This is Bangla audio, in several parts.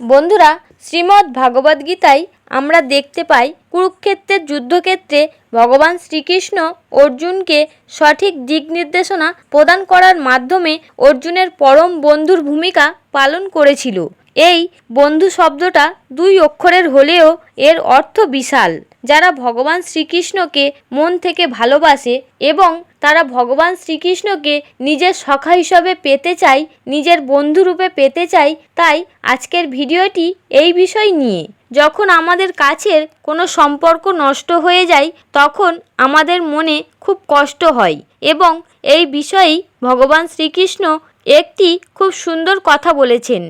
বন্ধুরা শ্রীমদ্ ভাগবত গীতায় আমরা দেখতে পাই কুরুক্ষেত্রের যুদ্ধক্ষেত্রে ভগবান শ্রীকৃষ্ণ অর্জুনকে সঠিক দিক নির্দেশনা প্রদান করার মাধ্যমে অর্জুনের পরম বন্ধুর ভূমিকা পালন করেছিল। এই বন্ধু শব্দটা দুই অক্ষরের হলেও এর অর্থ বিশাল। যারা ভগবান শ্রীকৃষ্ণকে মন থেকে ভালোবাসে এবং তারা ভগবান শ্রীকৃষ্ণকে নিজের সখা হিসাবে পেতে চায়, নিজের বন্ধুরূপে পেতে চায়, তাই আজকের ভিডিওটি এই বিষয় নিয়ে। যখন আমাদের কাছের কোনো সম্পর্ক নষ্ট হয়ে যায়, তখন আমাদের মনে খুব কষ্ট হয় এবং এই বিষয়েই ভগবান শ্রীকৃষ্ণ একটি খুব সুন্দর কথা বলেছেন।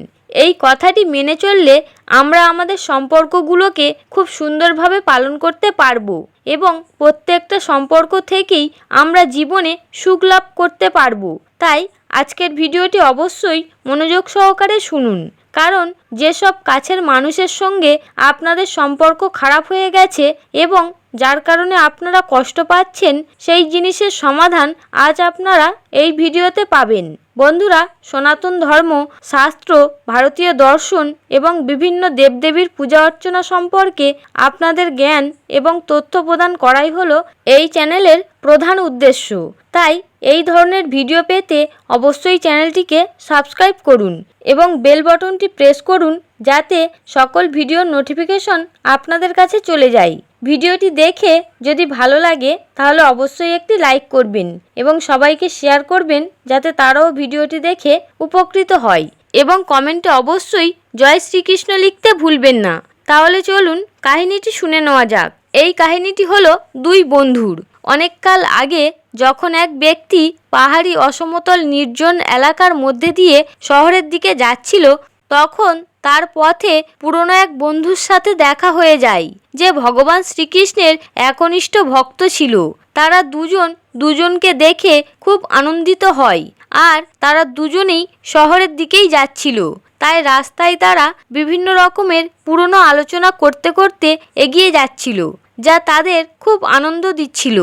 এই কথাটি মেনে চললে আমরা আমাদের সম্পর্কগুলোকে খুব সুন্দরভাবে পালন করতে পারব এবং প্রত্যেকটা সম্পর্ক থেকেই আমরা জীবনে সুখ লাভ করতে পারব। তাই আজকের ভিডিওটি অবশ্যই মনোযোগ সহকারে শুনুন। কারণ যেসব কাছের মানুষের সঙ্গে আপনাদের সম্পর্ক খারাপ হয়ে গেছে এবং যার কারণে আপনারা কষ্ট পাচ্ছেন, সেই জিনিসের সমাধান আজ আপনারা এই ভিডিওতে পাবেন। বন্ধুরা, সনাতন ধর্ম, শাস্ত্র, ভারতীয় দর্শন এবং বিভিন্ন দেবদেবীর পূজা অর্চনা সম্পর্কে আপনাদের জ্ঞান এবং তথ্য প্রদান করাই হলো এই চ্যানেলের প্রধান উদ্দেশ্য। তাই এই ধরনের ভিডিও পেতে অবশ্যই চ্যানেলটিকে সাবস্ক্রাইব করুন এবং বেল বটনটি প্রেস করুন যাতে সকল ভিডিওর নোটিফিকেশন আপনাদের কাছে চলে যায়। ভিডিওটি দেখে যদি ভালো লাগে তাহলে অবশ্যই একটি লাইক করবেন এবং সবাইকে শেয়ার করবেন যাতে তারাও ভিডিওটি দেখে উপকৃত হয় এবং কমেন্টে অবশ্যই জয় শ্রীকৃষ্ণ লিখতে ভুলবেন না। তাহলে চলুন কাহিনীটি শুনে নেওয়া যাক। এই কাহিনীটি হলো দুই বন্ধুর। অনেককাল আগে যখন এক ব্যক্তি পাহাড়ি অসমতল নির্জন এলাকার মধ্যে দিয়ে শহরের দিকে যাচ্ছিল, তখন তার পথে পুরনো এক বন্ধুর সাথে দেখা হয়ে যায়, যে ভগবান শ্রীকৃষ্ণের একনিষ্ঠ ভক্ত ছিল। তারা দুজন দুজনকে দেখে খুব আনন্দিত হয় আর তারা দুজনেই শহরের দিকেই যাচ্ছিল। তাই রাস্তায় তারা বিভিন্ন রকমের পুরনো আলোচনা করতে করতে এগিয়ে যাচ্ছিল, যা তাদের খুব আনন্দ দিচ্ছিল।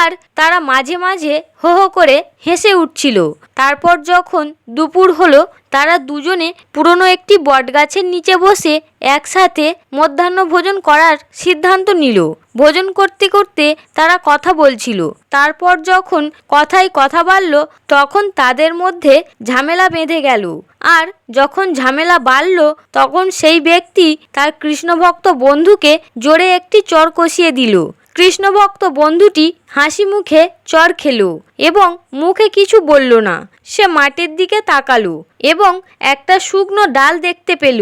আর তারা মাঝে মাঝে হো হো করে হেসে উঠছিল। তারপর যখন দুপুর হলো, তারা দুজনে পুরনো একটি বটগাছের নিচে বসে একসাথে মধ্যাহ্ন ভোজন করার সিদ্ধান্ত নিল। ভোজন করতে করতে তারা কথা বলছিল। তারপর যখন কথায় কথা বাড়ল, তখন তাদের মধ্যে ঝামেলা বেঁধে গেল। আর যখন ঝামেলা বাড়ল, তখন সেই ব্যক্তি তার কৃষ্ণভক্ত বন্ধুকে জোরে একটি চর কষিয়ে দিল। কৃষ্ণভক্ত বন্ধুটি হাসি মুখে চর খেলো। এবং মুখে কিছু বলল না। সে মাটির দিকে তাকালো এবং একটা শুকনো ডাল দেখতে পেল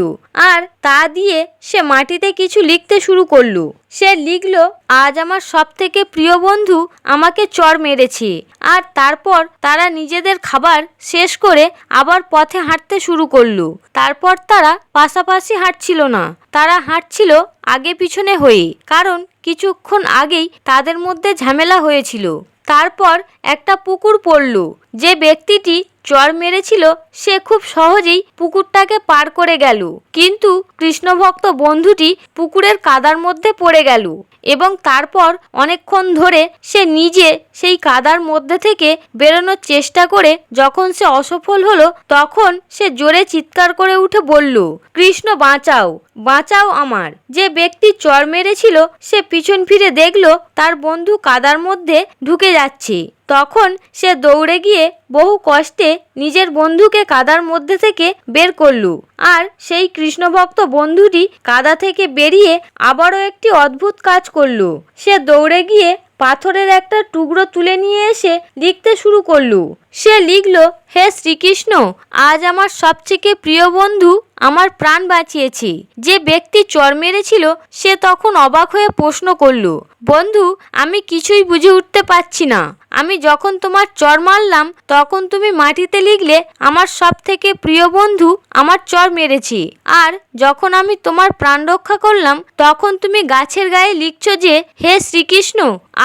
আর তা দিয়ে সে মাটিতে কিছু লিখতে শুরু করল। সে লিখল, আজ আমার সব থেকে প্রিয় বন্ধু আমাকে চর মেরেছে আর তারপর তারা নিজেদের খাবার শেষ করে আবার পথে হাঁটতে শুরু করল। তারপর তারা পাশাপাশি হাঁটছিল না। তারা হাঁটছিল আগে পিছনে হয়ে, কারণ কিছুক্ষণ আগেই তাদের মধ্যে ঝামেলা হয়েছিল। তারপর একটা পুকুর পড়ল। যে ব্যক্তিটি চর মেরেছিল, সে খুব সহজেই পুকুরটাকে পার করে গেল। কিন্তু কৃষ্ণভক্ত বন্ধুটি পুকুরের কাদার মধ্যে পড়ে গেল। এবং তারপর অনেকক্ষণ ধরে সে নিজে সেই কাদার মধ্যে থেকে বেরোনোর চেষ্টা করে যখন সে অসফল হলো তখন সে জোরে চিৎকার করে উঠে বলল, কৃষ্ণ, বাঁচাও বাঁচাও আমার। যে ব্যক্তি চর মেরেছিল সে পিছন ফিরে দেখল তার বন্ধু কাদার মধ্যে ঢুকে যাচ্ছে। তখন সে দৌড়ে গিয়ে বহু কষ্টে নিজের বন্ধুকে কাদার মধ্যে থেকে বের করলু। আর সেই কৃষ্ণভক্ত বন্ধুটি কাদা থেকে বেরিয়ে আবারও একটি অদ্ভুত কাজ করল। সে দৌড়ে গিয়ে পাথরের একটা টুকরো তুলে নিয়ে এসে লিখতে শুরু করল। সে লিখল, হে শ্রীকৃষ্ণ, আজ আমার সবথেকে প্রিয় বন্ধু আমার প্রাণ বাঁচিয়েছে। যে ব্যক্তি চর মেরেছিল, সে তখন অবাক হয়ে প্রশ্ন করল, বন্ধু, আমি কিছুই বুঝে উঠতে পারছি না। আমি যখন তোমার চর মারলাম, তখন তুমি মাটিতে লিখলে, আমার সব থেকে প্রিয় বন্ধু আমার চর মেরেছে। আর যখন আমি তোমার প্রাণ রক্ষা করলাম, তখন তুমি গাছের গায়ে লিখছো যে, হে শ্রীকৃষ্ণ,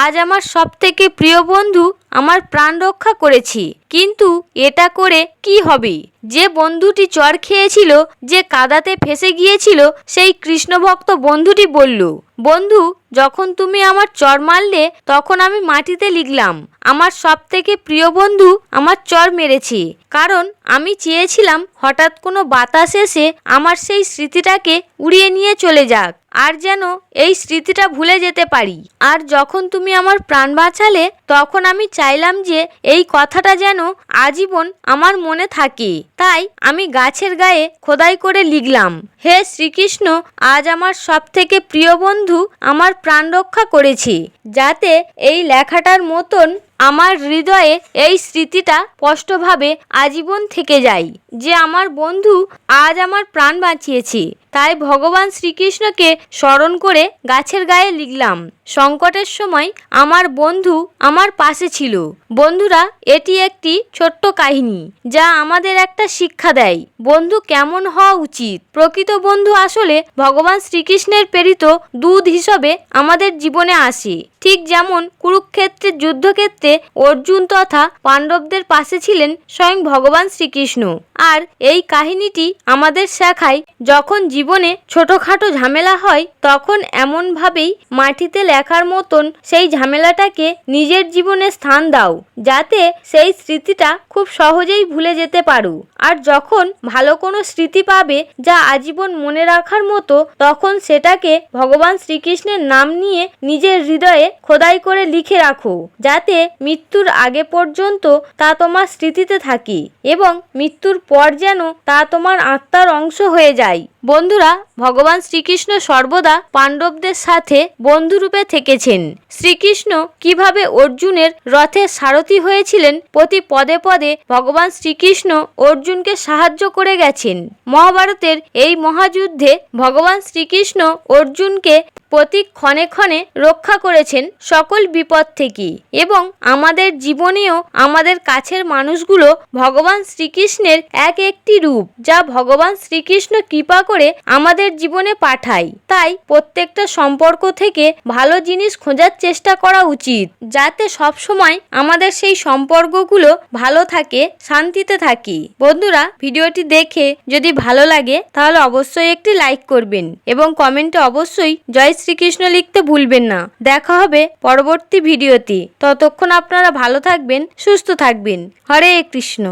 আজ আমার সব থেকে প্রিয় বন্ধু আমার প্রাণ রক্ষা করেছি কিন্তু এটা করে কি হবে? যে বন্ধুটি চর খেয়েছিল, যে কাদাতে ফেসে গিয়েছিল, সেই কৃষ্ণভক্ত বন্ধুটি বলল, বন্ধু, যখন তুমি আমার চর মারলে, তখন আমি মাটিতে লিখলাম, আমার সব থেকে প্রিয় বন্ধু আমার চর মেরেছে। কারণ আমি চেয়েছিলাম হঠাৎ কোনো বাতাস এসে আমার সেই স্মৃতিটাকে উড়িয়ে নিয়ে চলে যাক। আর যেন এই স্মৃতিটা ভুলে যেতে পারি। আর যখন তুমি আমার প্রাণ বাঁচালে, তখন আমি চাইলাম যে এই কথাটা যেন আজীবন আমার মনে থাকে। তাই আমি গাছের গায়ে খোদাই করে লিখলাম, হে শ্রীকৃষ্ণ, আজ আমার সব থেকে প্রিয় বন্ধু আমার প্রাণ রক্ষা করেছে, যাতে এই লেখাটার মতন আমার হৃদয়ে এই স্মৃতিটা স্পষ্টভাবে আজীবন থেকে যায়, যে আমার বন্ধু আজ আমার প্রাণ বাঁচিয়েছে। তাই ভগবান শ্রীকৃষ্ণকে স্মরণ করে গাছের গায়ে লিখলাম সংকটের সময় আমার বন্ধু আমার পাশে ছিল। বন্ধুরা, এটি একটি ছোট্ট কাহিনী যা আমাদের একটা শিক্ষা দেয়। বন্ধু কেমন হওয়া উচিত? প্রকৃত বন্ধু আসলে ভগবান শ্রীকৃষ্ণের প্রেরিত দুধ হিসাবে আমাদের জীবনে আসে। ঠিক যেমন কুরুক্ষেত্রের যুদ্ধক্ষেত্রে অর্জুন তথা পাণ্ডবদের পাশে ছিলেন স্বয়ং ভগবান শ্রীকৃষ্ণ। আর এই কাহিনীটি আমাদের শেখায়, যখন জীবনে ছোটোখাটো ঝামেলা হয়, তখন এমনভাবেই মাটিতে লেখার মতন সেই ঝামেলাটাকে নিজের জীবনে স্থান দাও, যাতে সেই স্মৃতিটা খুব সহজেই ভুলে যেতে পারো। আর যখন ভালো কোনো স্মৃতি পাবে যা আজীবন মনে রাখার মতো, তখন সেটাকে ভগবান শ্রীকৃষ্ণের নাম নিয়ে নিজের হৃদয়ে খোদাই করে লিখে রাখো, যাতে মৃত্যুর আগে পর্যন্ত তা তোমার স্মৃতিতে থাকে এবং মৃত্যুর পর যেন তা তোমার আত্মার অংশ হয়ে যায়। বন্ধুরা, ভগবান শ্রীকৃষ্ণ সর্বদা পাণ্ডবদের সাথে বন্ধুরূপে থেকেছেন। শ্রীকৃষ্ণ কীভাবে অর্জুনের রথে সারথি হয়েছিলেন, প্রতি পদে পদে ভগবান শ্রীকৃষ্ণ অর্জুনকে সাহায্য করে গেছেন। মহাভারতের এই মহাযুদ্ধে ভগবান শ্রীকৃষ্ণ অর্জুনকে প্রতি ক্ষণে ক্ষণে রক্ষা করেছেন সকল বিপদ থেকে এবং আমাদের জীবনেও আমাদের কাছের মানুষগুলো ভগবান শ্রীকৃষ্ণের এক একটি রূপ যা ভগবান শ্রীকৃষ্ণ কৃপা করে আমাদের জীবনে পাঠায়। তাই প্রত্যেকটা সম্পর্ক থেকে ভালো জিনিস খোঁজার চেষ্টা করা উচিত, যাতে সব সময় আমাদের সেই সম্পর্কগুলো ভালো থাকে, শান্তিতে থাকি। বন্ধুরা, ভিডিওটি দেখে যদি ভালো লাগে, তাহলে অবশ্যই একটি লাইক করবেন এবং কমেন্টে অবশ্যই জয় শ্রীকৃষ্ণ লিখতে ভুলবেন না। দেখা হবে পরবর্তী ভিডিওতে। ততক্ষণ আপনারা ভালো থাকবেন, সুস্থ থাকবেন। হরে কৃষ্ণ।